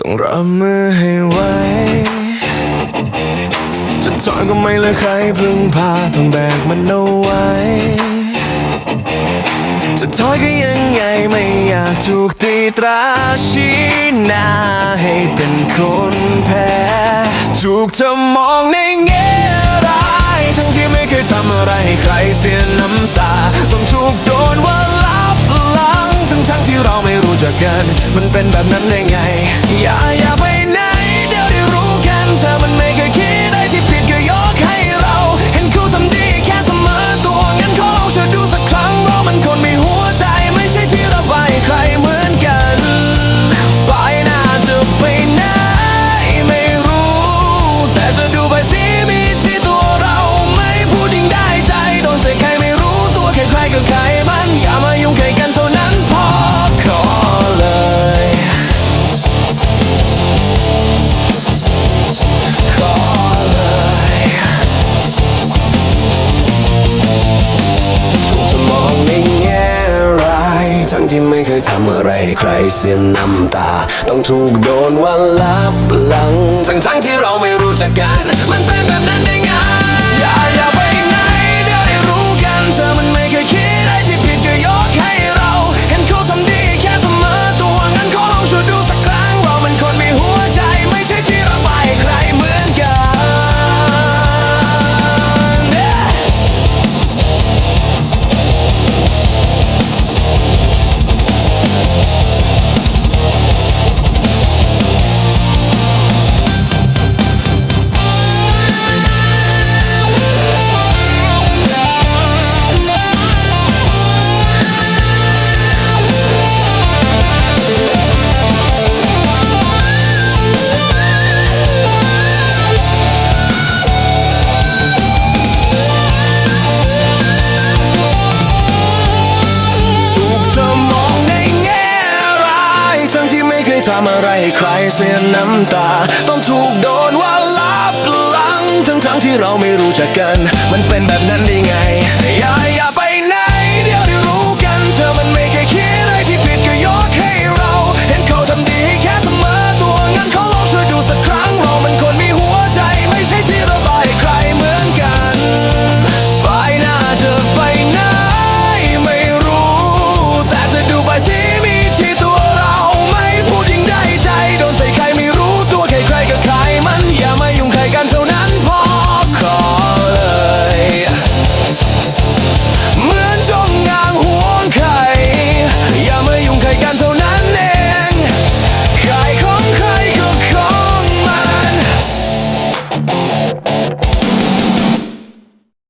ต้องรับมือให้ไหวจะถอยก็ไม่เหลือใครพึ่งพาต้องแบกมันเอาไว้ จะถอยก็ยังไงไม่อยากถูกตีตราชี้หน้าให้เป็นคนแพ้ ถูกเธอมองในแง่ร้าย ทั้งที่ไม่เคยทำอะไรให้ใครเสียน้ำ ไม่รู้จักกันมันเป็นแบบนั้นได้ไง อย่าอย่าไป ที่ไม่เคยทำอะไรให้ใครเสียน้ำตา ต้องถูกโดนว่าลับหลัง ทั้งทั้งที่เราไม่รู้จักกัน มันเป็นแบบนั้นได้ไง เคยทำอะไรให้ใครเสียน้ำตา ต้องถูกโดนว่าลับหลัง ทั้งทั้งที่เราไม่รู้จักกัน มันเป็นแบบนั้นได้ไง อย่าอย่าไป